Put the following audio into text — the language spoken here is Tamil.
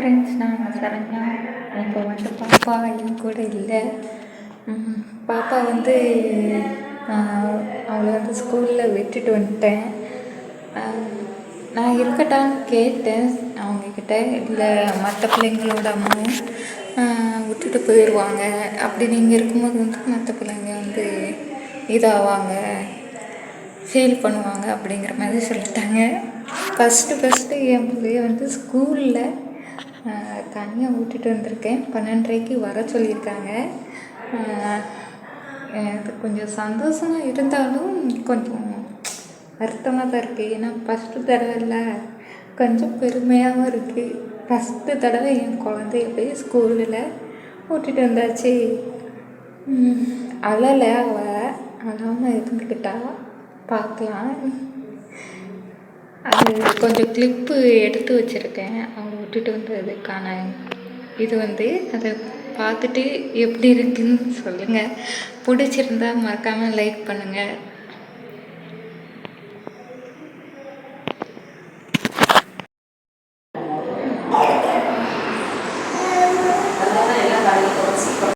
ஃப்ரெண்ட்ஸ் நான் சரண்யா. இப்போ வந்து பாப்பா என் கூட இல்லை. பாப்பா வந்து அவளை வந்து ஸ்கூலில் விட்டுட்டு வந்துட்டேன். நான் இருக்கட்டான்னு கேட்டேன். அவங்கக்கிட்ட இல்லை மற்ற பிள்ளைங்களோட அம்மாவும் விட்டுட்டு போயிடுவாங்க அப்படி நீங்கள் இருக்கும்போது வந்து மற்ற பிள்ளைங்க வந்து இதாவாங்க ஃபீல் பண்ணுவாங்க. அப்படிங்கிற மாதிரி சொல்லிட்டாங்க. ஃபஸ்ட்டு ஃபஸ்ட்டு என் பிள்ளைய வந்து ஸ்கூலில் தனியாக விட்டுட்டு வந்திருக்கேன். பன்னெண்டரைக்கு வர சொல்லியிருக்காங்க. எனக்கு கொஞ்சம் சந்தோஷமாக இருந்தாலும் கொஞ்சம் வருத்தமாக தான் இருக்குது ஏன்னா ஃபஸ்ட்டு தடவை இல்லை கொஞ்சம் பெருமையாகவும் இருக்குது ஃபஸ்ட்டு தடவை என் குழந்தைய போய் ஸ்கூலில் விட்டுட்டு வந்தாச்சு. அழலை அவள் அழாமல் இருந்துக்கிட்டா பார்க்கலாம். அது கொஞ்சம் கிளிப்பு எடுத்து வச்சுருக்கேன். அவங்க விட்டுட்டு வந்ததுக்கான இது வந்து அதை பார்த்துட்டு எப்படி இருக்குன்னு சொல்லுங்கள் பிடிச்சிருந்தா மறக்காமல் லைக் பண்ணுங்கள்